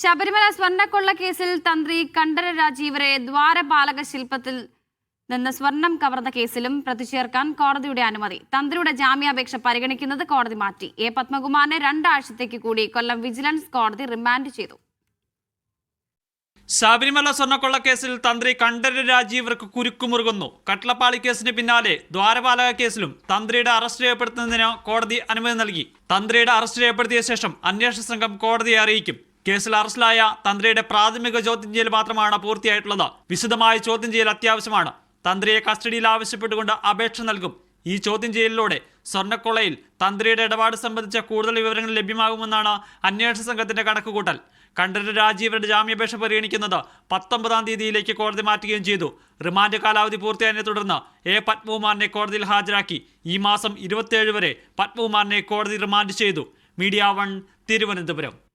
ശബരിമല സ്വർണക്കൊള്ള കേസിൽ തന്ത്രി കണ്ഠര രാജീവരെ ദ്വാരപാലക ശില്പത്തിൽ നിന്ന് സ്വർണം കവർന്ന കേസിലും പ്രതിചേർക്കാൻ കോടതിയുടെ അനുമതി. തന്ത്രിയുടെ ജാമ്യാപേക്ഷ പരിഗണിക്കുന്നത് കോടതി മാറ്റി. എ. പത്മകുമാറിനെ രണ്ടാഴ്ചത്തേക്ക് കൂടി കൊല്ലം വിജിലൻസ് കോടതി റിമാൻഡ് ചെയ്തു. ശബരിമല സ്വർണക്കൊള്ള കേസിൽ തന്ത്രി കണ്ഠര രാജീവർക്ക് കുരുക്കുമുറുകുന്നു. കട്ടളപ്പാളി കേസിന് പിന്നാലെ ദ്വാരപാലക കേസിലും തന്ത്രിയുടെ അറസ്റ്റ് രേഖപ്പെടുത്തുന്നതിന് കോടതി അനുമതി നൽകി. തന്ത്രിയുടെ അറസ്റ്റ് രേഖപ്പെടുത്തിയ ശേഷം അന്വേഷണ സംഘം കോടതിയെ അറിയിക്കും. കേസിൽ അറസ്റ്റിലായ തന്ത്രിയുടെ പ്രാഥമിക ചോദ്യം ചെയ്യൽ മാത്രമാണ് പൂർത്തിയായിട്ടുള്ളത്. വിശദമായ ചോദ്യം ചെയ്യൽ അത്യാവശ്യമാണ്. തന്ത്രിയെ കസ്റ്റഡിയിൽ ആവശ്യപ്പെട്ടുകൊണ്ട് അപേക്ഷ നൽകും. ഈ ചോദ്യം ചെയ്യലിലൂടെ സ്വർണക്കൊളയിൽ തന്ത്രിയുടെ ഇടപാട് സംബന്ധിച്ച കൂടുതൽ വിവരങ്ങൾ ലഭ്യമാകുമെന്നാണ് അന്വേഷണ സംഘത്തിന്റെ കണക്കുകൂട്ടൽ. കണ്ഠര രാജീവരുടെ ജാമ്യാപേക്ഷ പരിഗണിക്കുന്നത് പത്തൊമ്പതാം തീയതിയിലേക്ക് കോടതി മാറ്റുകയും ചെയ്തു. റിമാൻഡ് കാലാവധി പൂർത്തിയായതിനെ തുടർന്ന് എ. പത്മകുമാറിനെ കോടതിയിൽ ഹാജരാക്കി. ഈ മാസം ഇരുപത്തിയേഴ് വരെ പത്മകുമാറിനെ കോടതി റിമാൻഡ് ചെയ്തു. Media one Thiruvananthapuram.